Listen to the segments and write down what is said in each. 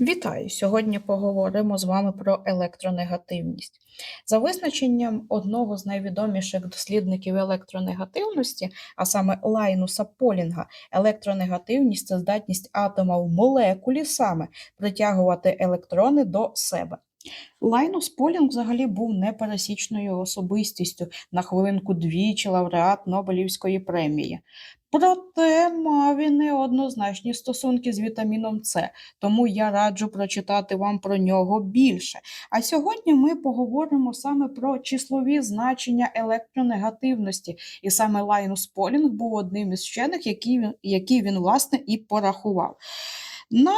Вітаю! Сьогодні поговоримо з вами про електронегативність. За визначенням одного з найвідоміших дослідників електронегативності, а саме Лайнуса Полінга, електронегативність це здатність атома в молекулі саме притягувати електрони до себе. Лайнус Полінг взагалі був непересічною особистістю на хвилинку двічі лауреат Нобелівської премії. Проте мав і неоднозначні стосунки з вітаміном С, тому я раджу прочитати вам про нього більше. А сьогодні ми поговоримо саме про числові значення електронегативності, і саме Лайнус Полінг був одним із вчених, які він, які він власне і порахував. На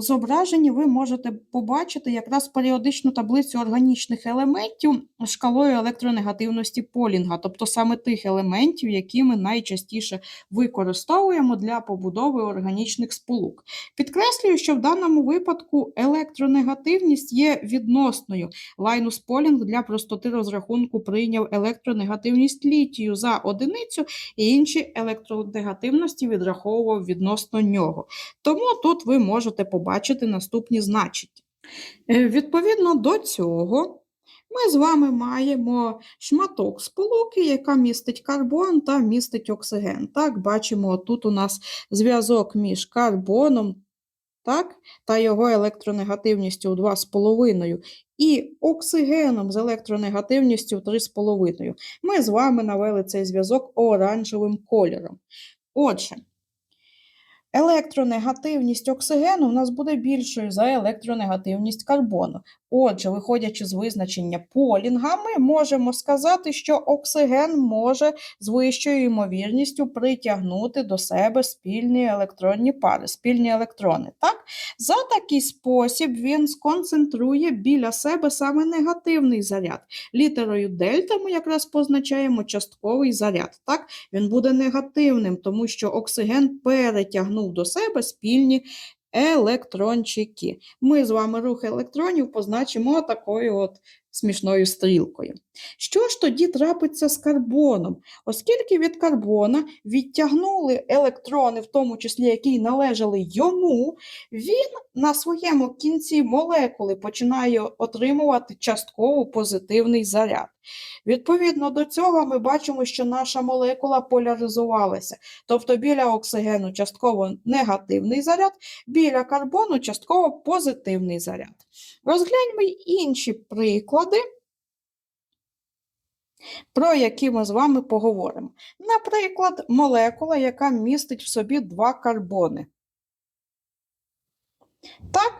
зображенні ви можете побачити якраз періодичну таблицю органічних елементів шкалою електронегативності Полінга, тобто саме тих елементів, які ми найчастіше використовуємо для побудови органічних сполук. Підкреслюю, що в даному випадку електронегативність є відносною. Лайнус Полінг для простоти розрахунку прийняв електронегативність літію за одиницю, і інші електронегативності відраховував відносно нього. Тому тут ви можете побачити наступні значення. Е, Відповідно до цього, ми з вами маємо шматок сполуки, яка містить карбон та містить оксиген. Так, бачимо, тут у нас зв'язок між карбоном так, та його електронегативністю 2,5 і оксигеном з електронегативністю 3,5. Ми з вами навели цей зв'язок оранжевим кольором. Отже, електронегативність оксигену у нас буде більшою за електронегативність карбону. Отже, виходячи з визначення полінга, ми можемо сказати, що оксиген може з вищою ймовірністю притягнути до себе спільні електронні пари, спільні електрони. Так? За такий спосіб він сконцентрує біля себе саме негативний заряд. Літерою дельта ми якраз позначаємо частковий заряд. Так? Він буде негативним, тому що оксиген перетягнув до себе спільні електрончики. Ми з вами рух електронів позначимо такою от смішною стрілкою. Що ж тоді трапиться з карбоном? Оскільки від карбона відтягнули електрони, в тому числі які належали йому, він на своєму кінці молекули починає отримувати частково позитивний заряд. Відповідно до цього ми бачимо, що наша молекула поляризувалася, тобто біля оксигену частково негативний заряд, біля карбону частково позитивний заряд. Розгляньмо інші приклади, про які ми з вами поговоримо. Наприклад, молекула, яка містить в собі два карбони. Так,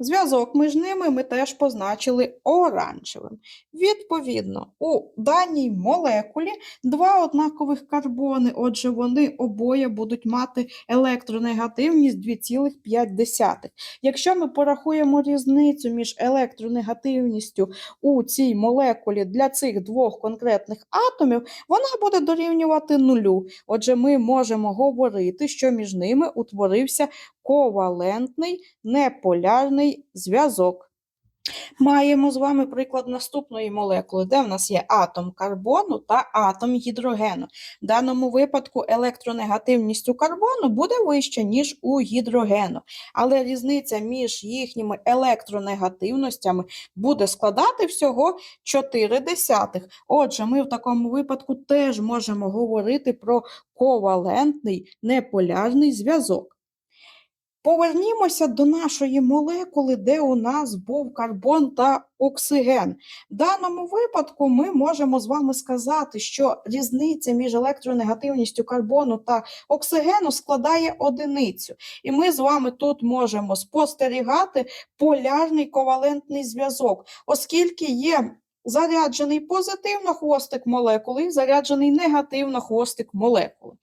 зв'язок між ними ми теж позначили оранжевим. Відповідно, у даній молекулі два однакових карбони, отже, вони обоє будуть мати електронегативність 2,5. Якщо ми порахуємо різницю між електронегативністю у цій молекулі для цих двох конкретних атомів, вона буде дорівнювати нулю. Отже, ми можемо говорити, що між ними утворився ковалентний неполярний зв'язок. Маємо з вами приклад наступної молекули, де в нас є атом карбону та атом гідрогену. В даному випадку електронегативність у карбону буде вища, ніж у гідрогену, але різниця між їхніми електронегативностями буде складати всього 4 десятих. Отже, ми в такому випадку теж можемо говорити про ковалентний неполярний зв'язок. Повернімося до нашої молекули, де у нас був карбон та оксиген. В даному випадку ми можемо з вами сказати, що різниця між електронегативністю карбону та оксигену складає одиницю. І ми з вами тут можемо спостерігати полярний ковалентний зв'язок, оскільки є заряджений позитивно хвостик молекули заряджений негативно хвостик молекули.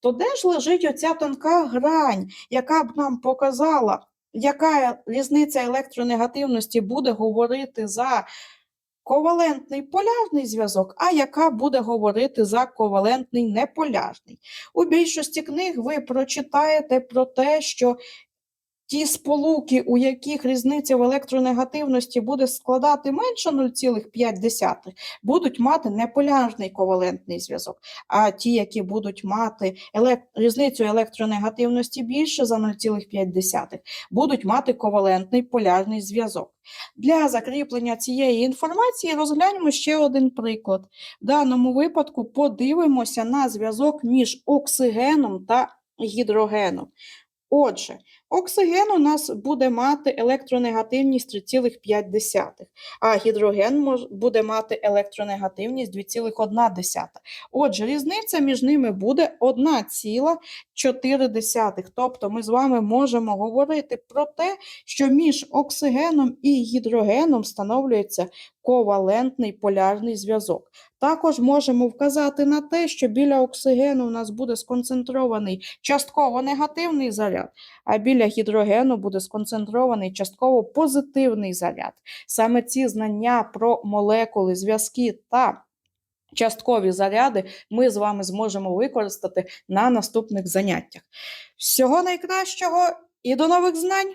То де ж лежить оця тонка грань, яка б нам показала, яка різниця електронегативності буде говорити за ковалентний полярний зв'язок, а яка буде говорити за ковалентний неполярний. У більшості книг ви прочитаєте про те, що ті сполуки, у яких різниця в електронегативності буде складати менше 0,5, будуть мати неполярний ковалентний зв'язок. А ті, які будуть мати елек... різницю електронегативності більше за 0,5, будуть мати ковалентний полярний зв'язок. Для закріплення цієї інформації розглянемо ще один приклад. В даному випадку подивимося на зв'язок між оксигеном та гідрогеном. Отже, оксиген у нас буде мати електронегативність 3,5, а гідроген буде мати електронегативність 2,1. Отже, різниця між ними буде 1,4. Тобто ми з вами можемо говорити про те, що між оксигеном і гідрогеном встановлюється ковалентний полярний зв'язок. Також можемо вказати на те, що біля оксигену у нас буде сконцентрований частково негативний заряд, а біля гідрогену буде сконцентрований частково позитивний заряд. Саме ці знання про молекули, зв'язки та часткові заряди ми з вами зможемо використати на наступних заняттях. Всього найкращого і до нових знань!